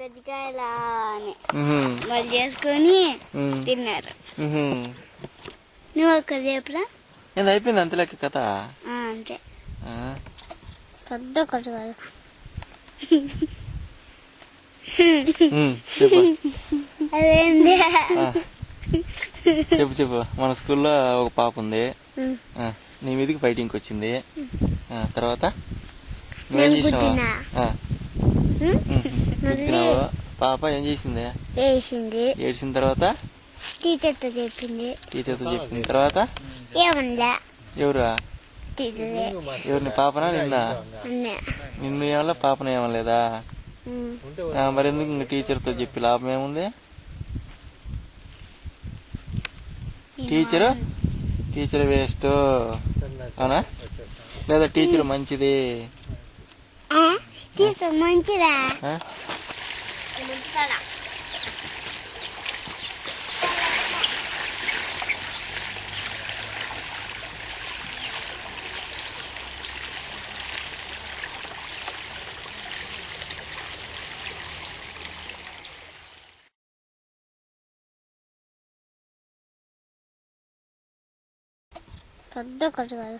కజ్జికాయలా అని ఉహుం, వాళ్ళు చేసుకొని తిన్నారు. నువ్వు చెప్పురా అయిపోయింది అంతే లెక్క కథ? అంతే. పెద్ద ఒకటి కాదు. అదేంది? చెప్పు చెప్పు. మన స్కూల్లో ఒక పాప ఉంది. నీ మీదకి ఫైటింగ్కి వచ్చింది ఆ, తర్వాత నువ్వేం పాప ఏం చేసింది? వేసింది ఏడ్చిన తర్వాత? టీచర్తో చెప్పింది. టీచర్తో చెప్పిన తర్వాత? ఏమనలే ఎవరా టీచరే. ఎవరిని పాపనా నిన్న? నిన్ను ఏమన్నా పాపన ఏమలేదా మరి ఎందుకు ఇంక టీచర్తో చెప్పి లాభం ఏముంది? టీచరు? Teacher waste. అవునా? లేదా టీచర్ మంచిది? టీచర్ మంచిదా? పెద్ద ఒకటి కాదు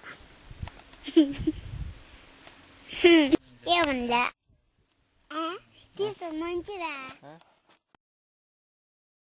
ఏమనలే ఆ? టీచర్ మంచిదా?